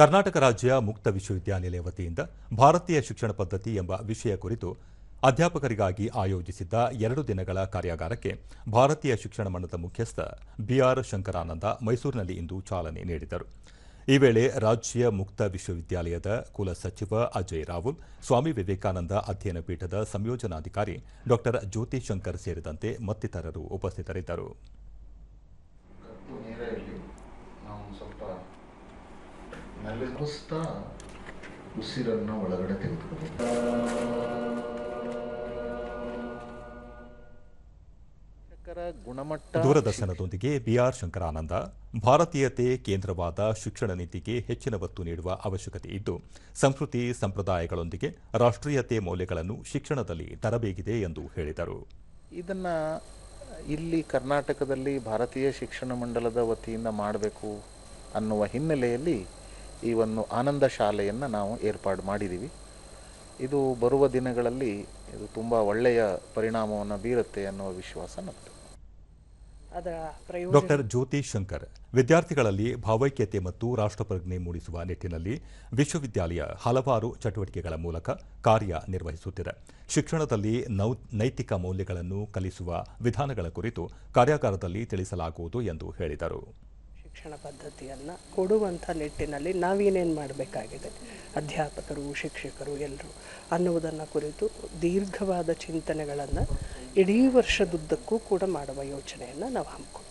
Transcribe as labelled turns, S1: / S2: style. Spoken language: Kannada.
S1: ಕರ್ನಾಟಕ ರಾಜ್ಯ ಮುಕ್ತ ವಿಶ್ವವಿದ್ಯಾನಿಲಯ ವತಿಯಿಂದ ಭಾರತೀಯ ಶಿಕ್ಷಣ ಪದ್ಧತಿ ಎಂಬ ವಿಷಯ ಕುರಿತು ಅಧ್ಯಾಪಕರಿಗಾಗಿ ಆಯೋಜಿಸಿದ್ದ ಎರಡು ದಿನಗಳ ಕಾರ್ಯಾಗಾರಕ್ಕೆ ಭಾರತೀಯ ಶಿಕ್ಷಣ ಮಂಡಲದ ಮುಖ್ಯಸ್ಥ ಬಿಆರ್ ಶಂಕರಾನಂದ ಮೈಸೂರಿನಲ್ಲಿ ಇಂದು ಚಾಲನೆ ನೀಡಿದರು. ಈ ವೇಳೆ ರಾಜ್ಯ ಮುಕ್ತ ವಿಶ್ವವಿದ್ಯಾಲಯದ ಕುಲಸಚಿವ ಅಜಯ್ ರಾವುಲ್ ಸ್ವಾಮಿ ವಿವೇಕಾನಂದ ಅಧ್ಯಯನ ಪೀಠದ ಸಂಯೋಜನಾಧಿಕಾರಿ ಡಾ ಜ್ಯೋತಿ ಶಂಕರ್ ಸೇರಿದಂತೆ ಮತ್ತಿತರರು ಉಪಸ್ಥಿತರಿದ್ದರು.
S2: ನಲಿಸ್ತಾ ಉಸಿರನ್ನು ಒಳಗಡೆ ಗುಣಮಟ್ಟ
S1: ದೂರದರ್ಶನದೊಂದಿಗೆ ಬಿಆರ್ ಶಂಕರಾನಂದ ಭಾರತೀಯತೆ ಕೇಂದ್ರವಾದ ಶಿಕ್ಷಣ ನೀತಿಗೆ ಹೆಚ್ಚಿನ ಒತ್ತು ನೀಡುವ ಅವಶ್ಯಕತೆ ಇದ್ದು ಸಂಸ್ಕೃತಿ ಸಂಪ್ರದಾಯಗಳೊಂದಿಗೆ ರಾಷ್ಟ್ರೀಯತೆ ಮೌಲ್ಯಗಳನ್ನು ಶಿಕ್ಷಣದಲ್ಲಿ ತರಬೇಕಿದೆ ಎಂದು ಹೇಳಿದರು.
S2: ಇದನ್ನ ಇಲ್ಲಿ ಕರ್ನಾಟಕದಲ್ಲಿ ಭಾರತೀಯ ಶಿಕ್ಷಣ ಮಂಡಲದ ವತಿಯಿಂದ ಮಾಡಬೇಕು ಅನ್ನುವ ಹಿನ್ನೆಲೆಯಲ್ಲಿ ಈ ಒಂದು ಆನಂದ ಶಾಲೆಯನ್ನು ನಾವು ಏರ್ಪಾಡು ಮಾಡಿದ್ದೀವಿ ಇದು ಬರುವ ದಿನಗಳಲ್ಲಿ ಇದು ತುಂಬ ಒಳ್ಳೆಯ ಪರಿಣಾಮವನ್ನು ಬೀರುತ್ತೆ ಅನ್ನುವ ವಿಶ್ವಾಸ ನಮ್ಮದು
S1: ಡಾಕ್ಟರ್ ಜ್ಯೋತಿ ಶಂಕರ್ ವಿದ್ಯಾರ್ಥಿಗಳಲ್ಲಿ ಭಾವೈಕ್ಯತೆ ಮತ್ತು ರಾಷ್ಟ್ರಪ್ರಜ್ಞೆ ಮೂಡಿಸುವ ನಿಟ್ಟಿನಲ್ಲಿ ವಿಶ್ವವಿದ್ಯಾಲಯ ಹಲವಾರು ಚಟುವಟಿಕೆಗಳ ಮೂಲಕ ಕಾರ್ಯ ನಿರ್ವಹಿಸುತ್ತಿದೆ. ಶಿಕ್ಷಣದಲ್ಲಿ ನೌ ನೈತಿಕ ಮೌಲ್ಯಗಳನ್ನು ಕಲಿಸುವ ವಿಧಾನಗಳ ಕುರಿತು ಕಾರ್ಯಾಗಾರದಲ್ಲಿ ತಿಳಿಸಲಾಗುವುದು ಎಂದು ಹೇಳಿದರು.
S3: ಶಿಕ್ಷಣ ಪದ್ಧತಿಯನ್ನು ಕೊಡುವಂಥ ನಿಟ್ಟಿನಲ್ಲಿ ನಾವೇನೇನು ಮಾಡಬೇಕಾಗಿದೆ? ಅಧ್ಯಾಪಕರು, ಶಿಕ್ಷಕರು ಎಲ್ಲರೂ ಅನ್ನುವುದನ್ನು ಕುರಿತು ದೀರ್ಘವಾದ ಚಿಂತನೆಗಳನ್ನು ಇಡೀ ವರ್ಷದುದ್ದಕ್ಕೂ ಕೂಡ ಮಾಡುವ ಯೋಚನೆಯನ್ನು ನಾವು ಹಮ್ಮಿಕೊಂಡಿದ್ದೀವಿ